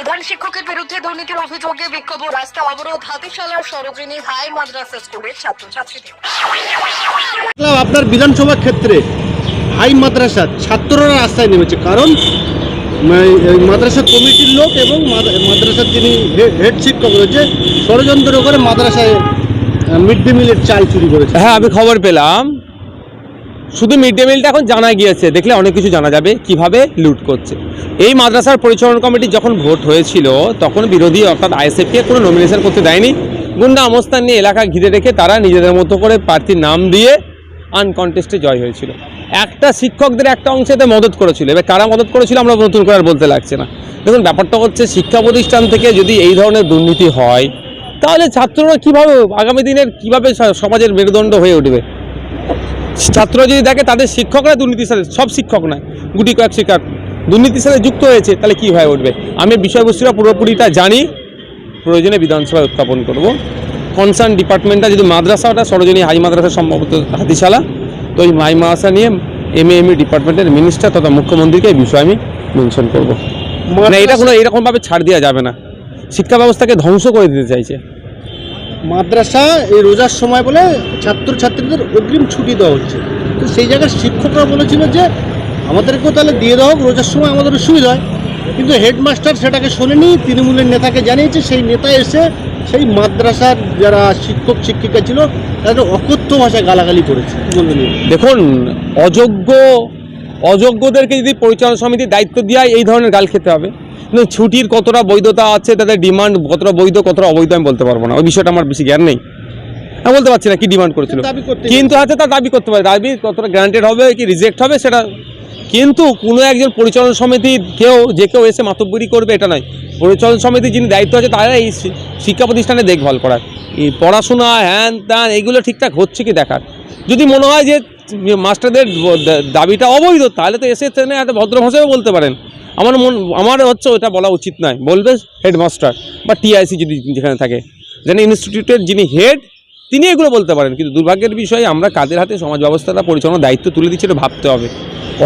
প্রধান শিক্ষকের বিরুদ্ধে দুর্নীতির অভিযোগে বিক্ষোভ রাস্তা অবরোধ হাতিশালার সরোজিনী হাই মাদ্রাসা স্কুলের ছাত্রছাত্রীদের। আপনার বিধানসভা ক্ষেত্রে হাই মাদ্রাসা ছাত্ররা রাস্তায় নেমেছে। কারণ মাদ্রাসা কমিটির লোক এবং মাদ্রাসার যিনি হেড শিক্ষক রয়েছে ষড়যন্ত্র করে মাদ্রাসায় মিড ডে মিলের চাল চুরি করেছে। হ্যাঁ আমি খবর পেলাম। শুধু মিড ডে মিলটা এখন জানা গিয়েছে। দেখলে অনেক কিছু জানা যাবে কীভাবে লুট করছে। এই মাদ্রাসার পরিচালনা কমিটি যখন ভোট হয়েছিল, তখন বিরোধী অর্থাৎ আইএসএফকে কোনো নমিনেশন করতে দেয়নি। গুন্ডা অবস্থান নিয়ে এলাকা ঘিরে রেখে তারা নিজেদের মতো করে প্রার্থীর নাম দিয়ে আনকনটেস্টে জয় হয়েছিল। একটা শিক্ষকদের একটা অংশেতে মদত করেছিল। এবার কারা মদত করেছিল আমরা নতুন করে আর বলতে লাগছে না। দেখুন, ব্যাপারটা হচ্ছে শিক্ষা প্রতিষ্ঠান থেকে যদি এই ধরনের দুর্নীতি হয়, তাহলে ছাত্ররা কীভাবে আগামী দিনের কীভাবে সমাজের মেরুদণ্ড হয়ে উঠবে? ছাত্ররা যদি দেখে তাদের শিক্ষকরা দুর্নীতির সাথে সব শিক্ষক নয়, গুটি কয়েক শিক্ষক দুর্নীতির সাথে যুক্ত হয়েছে, তাহলে কী হয়ে উঠবে? আমি বিষয়বস্তুটা পুরোপুরিটা জানি। প্রয়োজনে বিধানসভায় উত্থাপন করব। কনসার্ন ডিপার্টমেন্টটা যদি মাদ্রাসাটা, সরোজনী হাই মাদ্রাসা সম্ভবত হাতিশালা, তো ওই মাই মাদ্রাসা নিয়ে এম এম ডিপার্টমেন্টের মিনিস্টার তথা মুখ্যমন্ত্রীকে এই বিষয়ে আমি মেনশন করব। মানে এটা কোনো এরকমভাবে ছাড় দেওয়া যাবে না। শিক্ষা ব্যবস্থাকে ধ্বংস করে দিতে চাইছে। মাদ্রাসা এই রোজার সময় বলে ছাত্রছাত্রীদের অগ্রিম ছুটি দেওয়া হচ্ছে। তো সেই জায়গায় শিক্ষকরা বলেছিল যে, আমাদেরকেও তাহলে দিয়ে দেওয়া হোক রোজার সময় আমাদের সুবিধা হয়। কিন্তু হেডমাস্টার সেটাকে শোনেনি, তৃণমূলের নেতাকে জানিয়েছে, সেই নেতা এসে সেই মাদ্রাসার যারা শিক্ষক, শিক্ষিকা ছিল, তাদের অকথ্য ভাষায় গালাগালি করেছে। দেখুন, অযোগ্য, অযোগ্যদেরকে যদি পরিচালনা সমিতির দায়িত্ব দেওয়া এই ধরনের গাল খেতে হবে ছুটির কতটা বৈধতা আছে তাদের ডিমান্ড কতটা বৈধ কতটা অবৈধ আমি বলতে পারব না। ওই বিষয়টা আমার বেশি জ্ঞান নেই। আমি বলতে পারছি না কি ডিমান্ড করেছিল। কিন্তু হাতে তার দাবি করতে পারে। দাবি কতটা গ্রান্টেড হবে কি রিজেক্ট হবে সেটা কিন্তু কোনো একজন পরিচালন সমিতির কেউ যে কেউ এসে মাতব্বরি করবে এটা নয়। পরিচালন সমিতির যিনি দায়িত্ব আছে তারা এই শিক্ষা প্রতিষ্ঠানে দেখভাল করার। এই পড়াশোনা হ্যান ত্যান এগুলো ঠিকঠাক হচ্ছে কি দেখার? যদি মনে হয় যে মাস্টারদের দাবিটা অবৈধ তাহলে তো এসে একটা ভদ্র ভাষায় বলতে পারেন। আমার মন, আমার হচ্ছে ওটা বলা উচিত নয়। বলবে হেডমাস্টার বা টিআইসি যদি যেখানে থাকে। যেন ইনস্টিটিউটের যিনি হেড, তিনি এগুলো বলতে পারেন। কিন্তু দুর্ভাগ্যের বিষয়ে, আমরা কাদের হাতে সমাজ ব্যবস্থাটা পরিচালনার দায়িত্ব তুলে দিচ্ছি এটা ভাবতে হবে।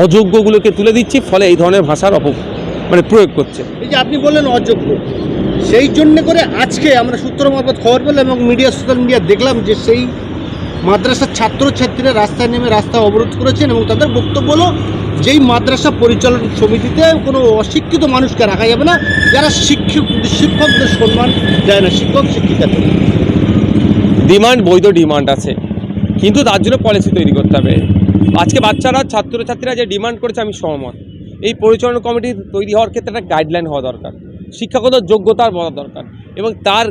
অযোগ্যগুলোকে তুলে দিচ্ছি, ফলে এই ধরনের ভাষার অপ মানে প্রয়োগ করছে। এই যে আপনি বললেন অযোগ্য, সেই জন্য করে আজকে আমরা সূত্র মারফত খবর পেলাম এবং মিডিয়া সোশ্যাল মিডিয়া দেখলাম যে সেই মাদ্রাসার ছাত্রছাত্রীরা রাস্তায় নেমে রাস্তা অবরোধ করেছেন এবং তাদের বক্তব্য হলো, যেই মাদ্রাসা পরিচালন সমিতিতে কোনো অশিক্ষিত মানুষকে রাখা যাবে না, যারা শিক্ষক, শিক্ষকদের সম্মান দেয় না, শিক্ষক শিক্ষিকাদের ডিমান্ড বৈধ ডিমান্ড আছে। কিন্তু তার জন্য পলিসি তৈরি করতে হবে। আজকে বাচ্চারা, ছাত্রছাত্রীরা যে ডিমান্ড করেছে, আমি সহমত। এই পরিচালনা কমিটি তৈরি হওয়ার ক্ষেত্রে একটা গাইডলাইন হওয়া দরকার। শিক্ষাগত যোগ্যতার হওয়া দরকার এবং তার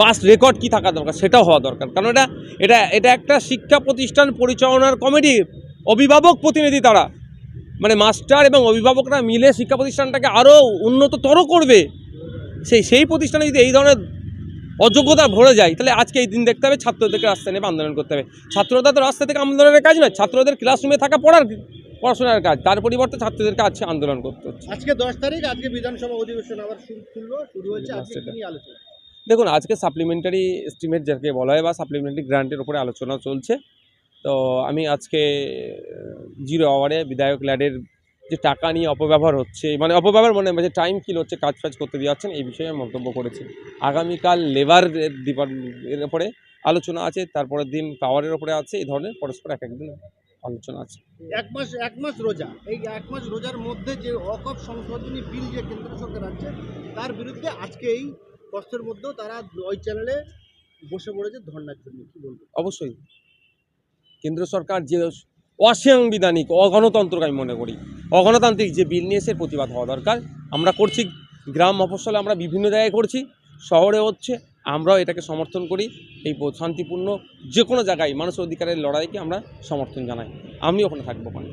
পাস্ট রেকর্ড কি থাকা দরকার, সেটাও হওয়া দরকার। কারণ এটা এটা এটা একটা শিক্ষা প্রতিষ্ঠান পরিচালনার কমিটি অভিভাবক প্রতিনিধি তারা। মানে মাস্টার এবং অভিভাবকরা মিলে শিক্ষা প্রতিষ্ঠানটাকে আরও উন্নততর করবে। সেই সেই প্রতিষ্ঠানে যদি এই ধরনের অযোগ্যতা ভরে যায়, তাহলে আজকে এই দিন দেখতে হবে, ছাত্রদেরকে রাস্তায় নেমে আন্দোলন করতে হবে। ছাত্ররা তো রাস্তা থেকে আন্দোলনের কাজ নয়, ছাত্রদের ক্লাসরুমে থাকা পড়ার, পড়াশোনার কাজ। তার পরিবর্তে ছাত্রদেরকে আজকে আন্দোলন করতে হচ্ছে। আজকে দশ তারিখ, আজকে বিধানসভা অধিবেশন আবার শুরু আজকে আলোচনা? দেখুন, আজকে সাপ্লিমেন্টারি এস্টিমেট যাকে বলা হয় বা সাপ্লিমেন্টারি গ্রান্টের উপরে আলোচনা চলছে। তো আমি আজকে জিরো আওয়ারে বিধায়ক ল্যাডের যে টাকা নিয়ে অপব্যবহার হচ্ছে মানে অপব্যবহার মনে যে টাইম কিল হচ্ছে, কাজ ফাজ করতে দিয়ে যাচ্ছেন, এই বিষয়ে মন্তব্য করেছি। আগামীকাল লেবার ডিপার্টমেন্টের ওপরে আলোচনা আছে, তারপরের দিন পাওয়ারের ওপরে আছে, এই ধরনের পরস্পর এক একদিন আলোচনা আছে। এক মাস এক মাস রোজা, এই এক মাস রোজার মধ্যে যে অকপ সংশোধনী বিল যে কেন্দ্র সরকার আনছে, তার বিরুদ্ধে আজকে এই কষ্টের মধ্যেও তারা ওই চ্যানেলে বসে পড়েছে ধর্নার জন্য, কি বলব? অবশ্যই। কেন্দ্র সরকার যে অসাংবিধানিক, অগণতন্ত্রকে আমি মনে করি, অগণতান্ত্রিক যে বিল নিয়ে প্রতিবাদ হওয়া দরকার। আমরা করছি, গ্রাম মফস্বলে আমরা বিভিন্ন জায়গায় করছি, শহরে হচ্ছে, আমরাও এটাকে সমর্থন করি, এই শান্তিপূর্ণ যে কোনো জায়গায় মানুষের অধিকারের লড়াইকে আমরা সমর্থন জানাই। আমি ওখানে থাকব ওখানে।